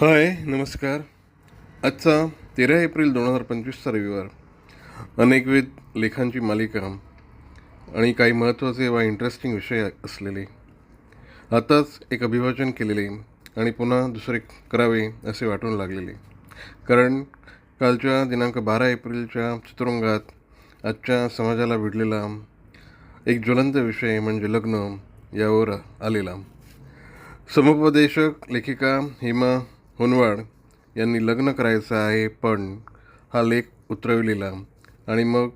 हाय नमस्कार. आजचा तेरा एप्रिल दोन हजार पंचवीसचा रविवार. अनेकविध लेखांची मालिका आणि काही महत्त्वाचे वा इंटरेस्टिंग विषय असलेले. आताच एक अभिवाचन केलेले आणि पुन्हा दुसरे करावे असे वाटून लागलेले. कारण कालच्या दिनांक बारा एप्रिलच्या चित्रंगात आजच्या समाजाला भिडलेला एक ज्वलंत विषय म्हणजे लग्न यावर आलेला. समुपदेशक लेखिका हेमा होनवाड यांनी लग्न करायचं आहे पण हा लेख उतरविलेला. आणि मग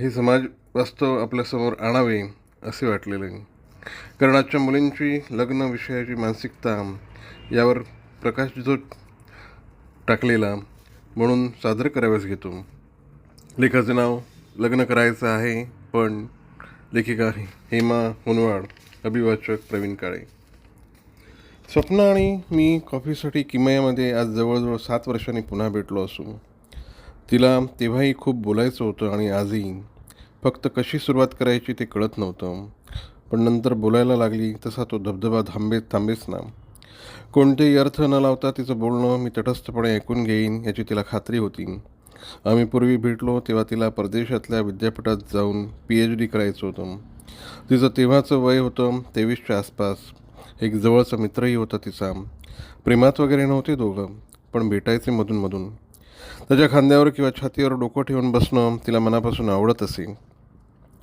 हे समाज वास्तव आपल्यासमोर आणावे असे वाटलेले. कारण आजच्या मुलींची लग्न विषयाची मानसिकता यावर प्रकाश जो टाकलेला म्हणून सादर कराव्यास घेतो. लेखाचं नाव लग्न करायचं आहे पण लेखिका हेमा होनवाड अभिवाचक प्रवीण काळे. स्वप्न आणि मी कॉफीसाठी किमयामध्ये आज जवळजवळ सात वर्षांनी पुन्हा भेटलो असून तिला तेव्हाही खूप बोलायचं होतं आणि आजही. फक्त कशी सुरुवात करायची ते कळत नव्हतं. पण नंतर बोलायला लागली तसा तो धबधबा थांबे थांबेच ना. कोणतेही अर्थ न लावता तिचं बोलणं मी तटस्थपणे ऐकून घेईन याची तिला खात्री होती. आम्ही पूर्वी भेटलो तेव्हा तिला परदेशातल्या विद्यापीठात जाऊन पी एच डी करायचं होतं. तिचं तेव्हाचं वय होतं तेवीसच्या आसपास. एक जवळचा मित्रही होता तिचा. प्रेमात वगैरे नव्हते दोघं पण भेटायचे मधूनमधून. त्याच्या खांद्यावर किंवा छातीवर डोकं ठेवून बसणं तिला मनापासून आवडत असे.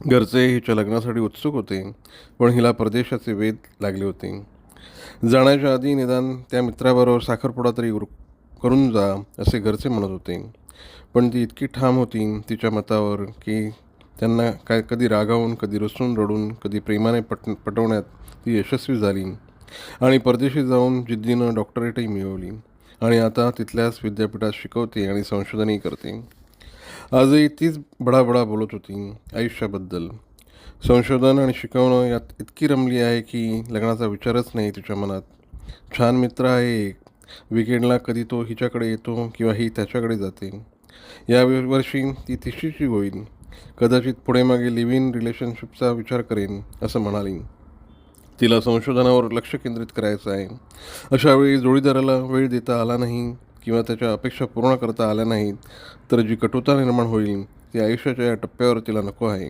घरचे हिच्या लग्नासाठी उत्सुक होते पण हिला परदेशाचे वेध लागले होते. जाण्याच्या आधी निदान त्या मित्राबरोबर साखरपुडा तरी उर- करून जा असे घरचे म्हणत होते. पण ती इतकी ठाम होती तिच्या मतावर की त्यांना काय कधी रागावून कधी रुसून रडून कधी प्रेमाने पट पटवण्यात ती यशस्वी झाली. आणि परदेशी जाऊन जिद्दीनं डॉक्टरेटही मिळवली. आणि आता तिथल्याच विद्यापीठात शिकवते आणि संशोधनही करते. आजही तीच बडाबडा बोलत होती आयुष्याबद्दल. संशोधन आणि शिकवणं यात इतकी रमली आहे की लग्नाचा विचारच नाही तिच्या मनात. छान मित्र आहे एक. विकेंडला कधी तो हिच्याकडे येतो किंवा ही त्याच्याकडे जाते. या वर्षी ती तिशीची होईल. कदाचित पुढे मागे लिव्ह इन रिलेशनशिपचा विचार करेन असं म्हणाली तिला संशोधनावर लक्ष केंद्रित करायचं आहे. अशावेळी जोडीदाराला वेळ देता आला नाही किंवा त्याच्या अपेक्षा पूर्ण करता आल्या नाहीत तर जी कटुता निर्माण होईल ती आयुष्याच्या या टप्प्यावर तिला नको आहे.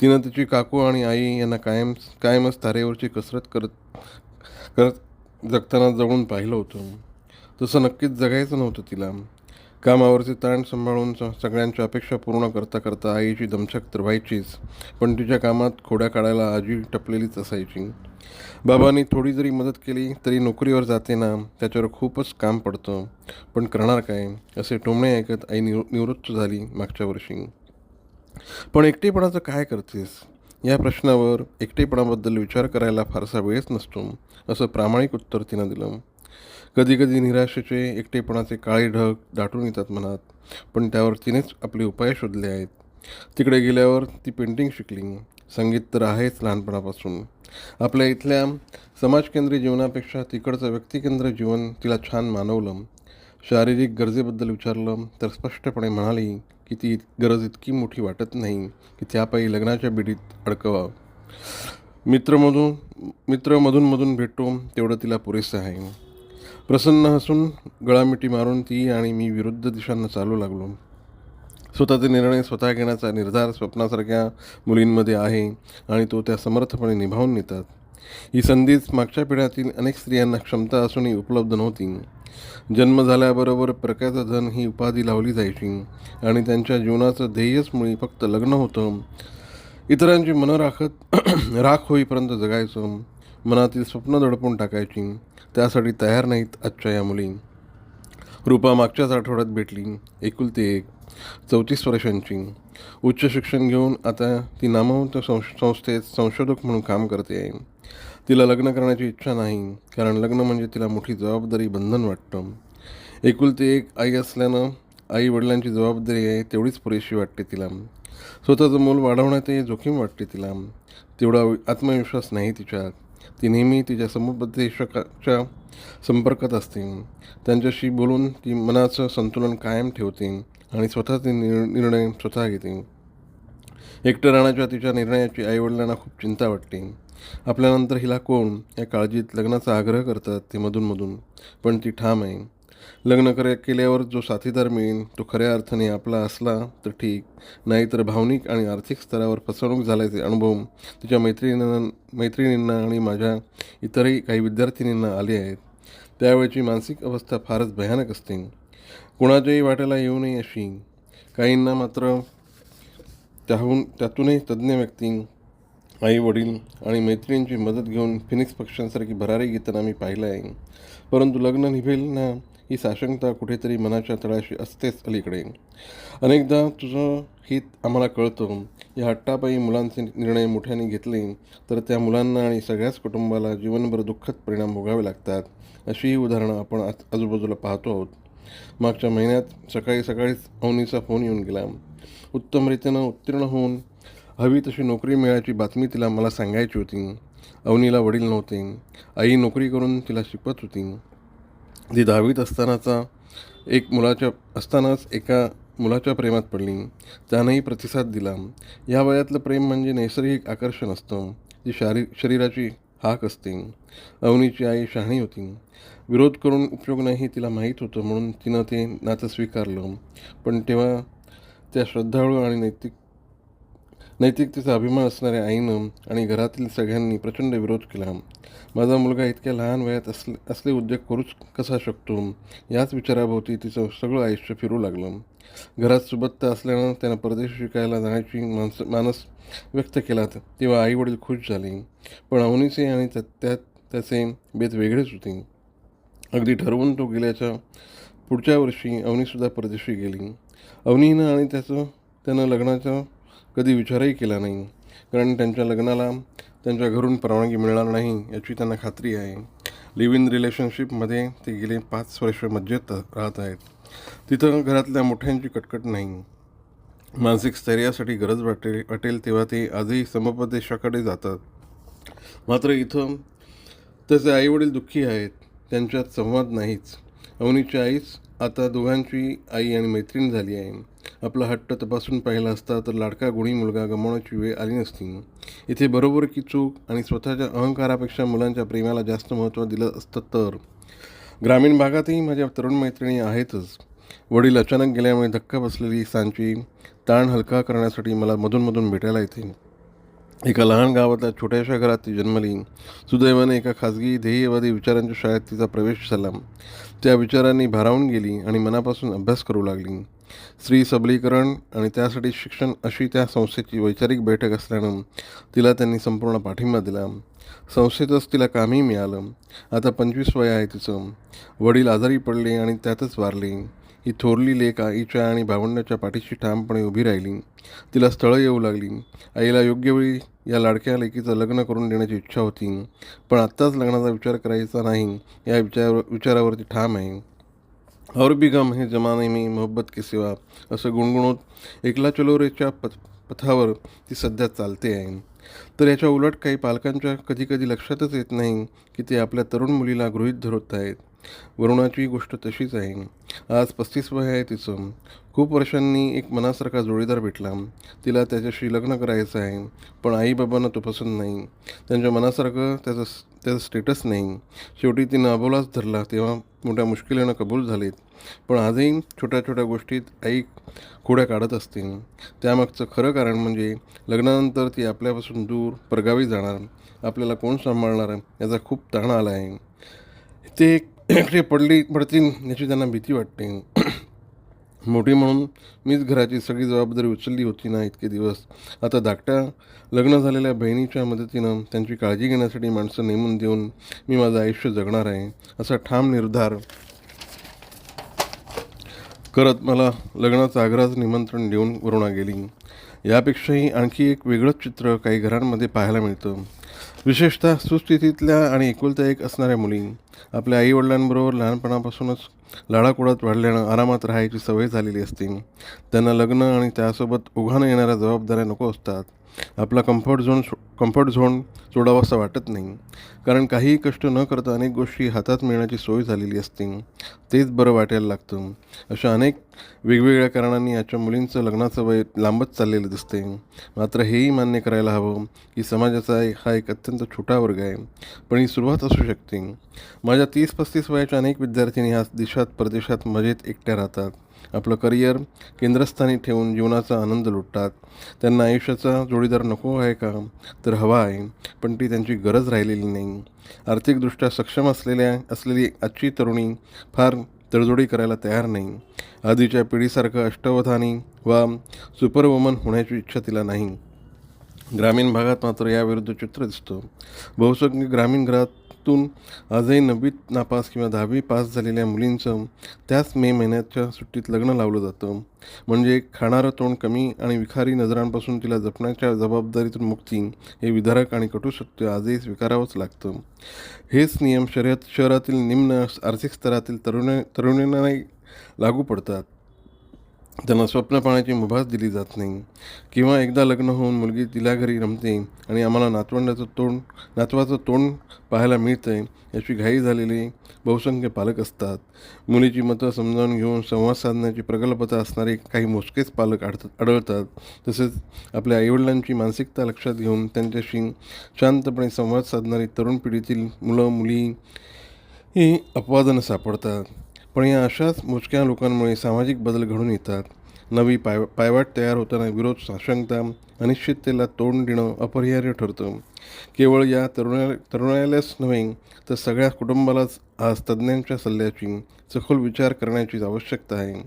तिनं तिची काकू आणि आई यांना कायम कायमच तारेवरची कसरत करत करत जगताना जवळून पाहिलं होतं. तसं नक्कीच जगायचं नव्हतं तिला. कामावरचे ताण सांभाळून स- सगळ्यांच्या अपेक्षा पूर्ण करता करता आईची दमछक तर व्हायचीच पण तिच्या कामात खोड्या काढायला आजी टपलेलीच असायची. बाबांनी थोडी जरी मदत केली तरी नोकरीवर जाते ना त्याच्यावर खूपच काम पडतं. पण करणार काय? असे टोमणे ऐकत आई निवृ निवृत्त झाली मागच्या वर्षी. पण एकटेपणाचं काय करतेस? या प्रश्नावर एकटेपणाबद्दल विचार करायला फारसा वेळच नसतो असं प्रामाणिक उत्तर तिनं दिलं. कधीकधी निराशेचे एकटेपणाचे काळे ढग दाटून येतात मनात पण त्यावर तिनेच आपले उपाय शोधले आहेत. तिकडे गेल्यावर ती पेंटिंग शिकली. संगीत तर आहेच लहानपणापासून. आपल्या इथल्या समाजकेंद्री जीवनापेक्षा तिकडचं व्यक्तिकेंद्र जीवन तिला छान मानवलं. शारीरिक गरजेबद्दल विचारलं तर स्पष्टपणे म्हणाली की ती गरज इतकी मोठी वाटत नाही की त्यापायी लग्नाच्या बिडीत अडकवावं मित्रमधून मित्र मधून भेटतो तेवढं तिला पुरेसं आहे. प्रसन्न हसून गळामिटी मारून ती आणि मी विरुद्ध दिशांना चालू लागलो. स्वतःचे निर्णय स्वतः घेण्याचा निर्धार स्वप्नासारख्या मुलींमध्ये आहे आणि तो त्या समर्थपणे निभावून नेतात. ही संधीच मागच्या पिढ्यातील अनेक स्त्रियांना क्षमता असूनही उपलब्ध नव्हती. जन्म झाल्याबरोबर प्रकाचं धन ही उपाधी लावली जायची आणि त्यांच्या जीवनाचं ध्येयच मुळी फक्त लग्न होतं. इतरांची मनं राखत राख होईपर्यंत जगायचं. मनातील स्वप्न दडपून टाकायची. त्यासाठी तयार नाहीत आजच्या या मुली. रूपा मागच्याच आठवड्यात भेटली. एकुलती एक. चौतीस वर्षांची. उच्च शिक्षण घेऊन आता ती नामवंत संश संस्थेत संशोधक म्हणून काम करते आहे. तिला लग्न करण्याची इच्छा नाही कारण लग्न म्हणजे तिला मोठी जबाबदारी बंधन वाटतं. एकुलती एक आई असल्यानं आई वडिलांची जबाबदारी आहे तेवढीच पुरेशी वाटते तिला. स्वतःचं मूल वाढवण्यातही जोखीम वाटते तिला. तेवढा आत्मविश्वास नाही तिच्यात. ती नेहमी तिच्या समुपदेशकाच्या संपर्कात असते. त्यांच्याशी बोलून ती मनाचं संतुलन कायम ठेवते आणि स्वतःचे निर निर्णय स्वतः घेते. एकटं राहण्याच्या तिच्या निर्णयाची आईवडिलांना खूप चिंता वाटते. आपल्यानंतर हिला कोण या काळजीत लग्नाचा आग्रह करतात ते मधूनमधून पण ती ठाम आहे. लग्न करे केल्यावर जो साथीदार मिळेल तो खऱ्या अर्थाने आपला असला तर ठीक. नाहीतर भावनिक आणि आर्थिक स्तरावर फसवणूक झाल्याचे अनुभव तिच्या मैत्रिणींना मैत्रिणींना आणि माझ्या इतरही काही विद्यार्थिनींना आले आहेत. त्यावेळची मानसिक अवस्था फारच भयानक असते. कुणाच्याही वाट्याला येऊ नये अशी. काहींना मात्र त्याहून त्यातूनही तज्ज्ञ व्यक्ती आई वडील आणि मैत्रिणींची मदत घेऊन फिनिक्स पक्ष्यांसारखी भरारी घेताना मी पाहिलं आहे. परंतु लग्न निभेल ना ही साशंकता कुठेतरी मनाच्या तळाशी असतेच अलीकडे. अनेकदा तुझं हित आम्हाला कळतं. या हट्टापायी मुलांचे निर्णय मोठ्याने घेतले तर त्या मुलांना आणि सगळ्याच कुटुंबाला जीवनभर दुःखद परिणाम भोगावे लागतात अशीही उदाहरणं आपण आज आजूबाजूला पाहतो आहोत. मागच्या महिन्यात सकाळी सकाळीच अवनीचा फोन येऊन गेला. उत्तमरित्यानं उत्तीर्ण होऊन हवी तशी नोकरी मिळायची बातमी तिला मला सांगायची होती. अवनीला वडील नव्हते. आई नोकरी करून तिला शिकवत होती. ती दहावीत असतानाचा एक मुलाच्या असतानाच एका मुलाच्या प्रेमात पडली त्यानंही प्रतिसाद दिला. या वयातलं प्रेम म्हणजे नैसर्गिक आकर्षण असतं जी शारी शरीराची हाक असते. अवनीची आई शहाणी होती. विरोध करून उपयोग नाही तिला माहीत होतं म्हणून तिनं ते नातं स्वीकारलं. पण तेव्हा त्या श्रद्धाळू आणि नैतिक नैतिकतेचा अभिमान असणाऱ्या आईनं आणि घरातील सगळ्यांनी प्रचंड विरोध केला. माझा मुलगा इतक्या लहान वयात असले असले उद्योग करूच कसा शकतो? याच विचाराभोवती तिचं सगळं आयुष्य फिरू लागलं. घरात सुबत्ता असल्यानं त्यानं परदेश शिकायला जाण्याची माणसं मानस व्यक्त केला तेव्हा आई वडील खुश झाले. पण अवनीचे आणि त्यात त्याचे बेत वेगळेच होते. अगदी ठरवून तो गेल्याच्या पुढच्या वर्षी अवनीसुद्धा परदेशी गेली. अवनीनं आणि त्याचं त्यानं लग्नाचं कधी विचारही केला नाही. कारण त्यांच्या लग्नाला त्यांच्या घरून परवानगी मिळणार नाही याची त्यांना खात्री आहे. लिव्ह इन रिलेशनशिपमध्ये ते गेले पाच वर्ष मज्जेत राहत आहेत. तिथं घरातल्या मोठ्यांची कटकट नाही. मानसिक स्थैर्यासाठी गरज वाटेल वाटेल तेव्हा ते आजही समुपदेशाकडे जातात. मात्र इथं त्याचे आईवडील दुःखी आहेत. त्यांच्यात संवाद नाहीच. अवनीची आईच आता दोघांची आई आणि मैत्रीण झाली आहे. आपला हट्ट तपासून पाहिला असता तर लाडका गुणी मुलगा गमावण्याची वेळ आली नसती. इथे बरोबर की चूक आणि स्वतःच्या अहंकारापेक्षा मुलांच्या प्रेमाला जास्त महत्त्व दिलं असतं तर. ग्रामीण भागातही माझ्या तरुण मैत्रिणी आहेतच. वडील अचानक गेल्यामुळे धक्का बसलेली सांची ताण हलका करण्यासाठी मला मधूनमधून भेटायला येते. एका लहान गावातल्या छोट्याशा घरात ती जन्मली. सुदैवाने एका खाजगी ध्येयवादी विचारांच्या शाळेत तिचा प्रवेश झाला. त्या विचारांनी भारावून गेली आणि मनापासून अभ्यास करू लागली. स्त्री सबलीकरण आणि त्यासाठी शिक्षण अशी त्या संस्थेची वैचारिक बैठक असल्यानं तिला त्यांनी संपूर्ण पाठिंबा दिला. संस्थेतच तिला कामही मिळालं. आता पंचवीस वय आहे तिचं. वडील आजारी पडले आणि त्यातच वारले. ही थोरली लेख आईच्या आणि भावंडाच्या पाठीशी ठामपणे उभी राहिली. तिला स्थळं येऊ लागली. आईला योग्य वेळी या लाडक्या लेकीचं लग्न करून देण्याची इच्छा होती. पण आत्ताच लग्नाचा विचार करायचा नाही या विचार विचारावरती ठाम आहे. और भी गम है जमाने में मोहब्बत के सिवा। असं गुणगुणवत एकला चलो रेच्या पथ पथावर ती सध्या चालते आहे तर याच्या उलट काही पालकांच्या कधीकधी लक्षातच येत नाही की ते आपल्या तरुण मुलीला गृहीत धरत आहेत. वरुणाची गोष्ट तशीच आहे. आज पस्तीस वय आहे तिचं. खूप वर्षांनी एक मनासारखा जोडीदार भेटला. तिला त्याच्याशी लग्न करायचं आहे पण आईबाबांना तो पसंत नाही. त्यांच्या मनासारखं त्याचं त्याचा स्टेटस नाही. शेवटी तिनं अबोलाच धरला तेव्हा मोठ्या मुश्किलीनं कबूल झालेत. पण आजही छोट्या छोट्या गोष्टीत आई खोड्या काढत असते. त्यामागचं खरं कारण म्हणजे लग्नानंतर ती आपल्यापासून दूर परगावी जाणार आपल्याला कोण सांभाळणार याचा खूप ताण आला आहे. ते एकटे पडली पडतील याची त्यांना भीती वाटते. मोठी म्हणून मीच घराची सगळी जबाबदारी उचलली होती ना इतके दिवस. आता धाकट्या लग्न झालेल्या बहिणीच्या मदतीनं त्यांची काळजी घेण्यासाठी माणसं नेमून देऊन मी माझं आयुष्य जगणार आहे असा ठाम निर्धार. करत मला लग्नाचं आग्रहाचं निमंत्रण देऊन वरुणा गेली. यापेक्षाही आणखी एक वेगळंच चित्र काही घरांमध्ये पाहायला मिळतं. विशेषतः सुस्थितीतल्या आणि एकुलत्या एक असणाऱ्या मुली. आपल्या आईवडिलांबरोबर लहानपणापासूनच लाडाकोडात वाढल्यानं आरामात राहायची सवय झालेली असते. त्यांना लग्न आणि त्यासोबत उघानं येणाऱ्या जबाबदाऱ्या नको असतात. आपला comfort zone so comfort zone सोडावासा वाटत नाही. कारण काहीही कष्ट न करता अनेक गोष्टी हातात मिळण्याची सोय झालेली असते. तेच बरं वाटायला लागतं. अशा अनेक वेगवेगळ्या कारणांनी याच्या मुलींचं लग्नाचं वय लांबत चाललेलं दिसते मात्र हेही मान्य करायला हवं की समाजाचा एक- हा एक अत्यंत छोटा वर्ग आहे. पण ही सुरुवात असू शकते. माझ्या तीस पस्तीस वयाच्या अनेक विद्यार्थिनी ह्या देशात परदेशात मजेत एकट्या राहतात. आपलं करिअर केंद्रस्थानी ठेवून जीवनाचा आनंद लुटतात. त्यांना आयुष्याचा जोडीदार नको आहे का? तर हवा आहे पण ती त्यांची गरज राहिलेली नाही. आर्थिकदृष्ट्या सक्षम असलेल्या असलेली आजची तरुणी फार तडजोडी करायला तयार नाही. आधीच्या पिढीसारखं अष्टवधानी वा सुपरवुमन होण्याची इच्छा तिला नाही. ग्रामीण भागात मात्र याविरुद्ध चित्र दिसतं. बहुसंख्य ग्रामीण घरात घरातून आजही नववीत नापास किंवा दहावी पास झालेल्या मुलींचं त्याच मे महिन्याच्या सुट्टीत लग्न लावलं जातं. म्हणजे खाणारं तोंड कमी आणि विखारी नजरांपासून तिला जपण्याच्या जबाबदारीतून मुक्ती हे विधारक आणि कटू सत्य आजही स्वीकारावंच लागतं. हेच नियम शर्यत शहरातील निम्न आर्थिक स्तरातील तरुण तरुणींनाही लागू पडतात. त्यांना स्वप्न पाहण्याची मुभास दिली जात नाही. किंवा एकदा लग्न होऊन मुलगी तिला घरी रमते आणि आम्हाला नातवंडाचं तोंड नातवाचं तोंड पाहायला मिळतंय याची घाई झालेली बहुसंख्य पालक असतात. मुलीची मतं समजावून घेऊन संवाद साधण्याची प्रगल्भता असणारे काही मोजकेच पालक आढत आढळतात. तसेच आपल्या आईवडिलांची मानसिकता लक्षात घेऊन त्यांच्याशी शांतपणे संवाद साधणारी तरुण पिढीतील मुलं मुली ही अपवादनं सापडतात. पण या अशाच मोजक्या लोकांमुळे सामाजिक बदल घडून येतात. नवी पाय पायवाट तयार होताना विरोध साशंकता अनिश्चिततेला तोंड देणं अपरिहार्य ठरतं. केवळ या तरुणा तरुणालाच नव्हे तर सगळ्या कुटुंबालाच आज तज्ज्ञांच्या सल्ल्याची सखोल विचार करण्याची आवश्यकता आहे.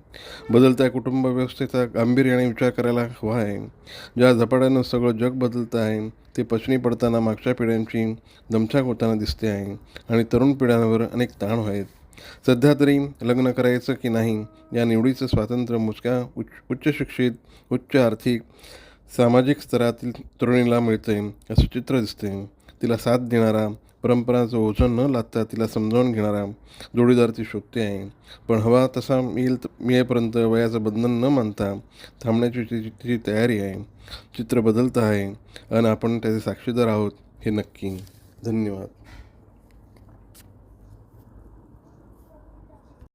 बदलत्या कुटुंब व्यवस्थेचा गांभीर्याने विचार करायला हवा आहे. ज्या झपाट्यानं सगळं जग बदलतं आहे ते पचनी पडताना मागच्या पिढ्यांची दमछाक होताना दिसते आहे आणि तरुण पिढ्यांवर अनेक ताण आहेत. सध्या तरी लग्न करायचं की नाही या निवडीचं स्वातंत्र्य मुचक्या उच्च उच्चशिक्षित उच्च आर्थिक सामाजिक स्तरातील तरुणीला मिळते असं चित्र दिसते तिला साथ देणारा परंपराचं ओझं न लादता तिला समजावून घेणारा जोडीदार ती शोधते आहे. पण हवा तसा मिळेल मिळेपर्यंत वयाचं बंधन न मानता थांबण्याची तिची तिची तयारी आहे. चित्र बदलतं आहे. आणि आपण त्याचे साक्षीदार आहोत हे नक्की. धन्यवाद.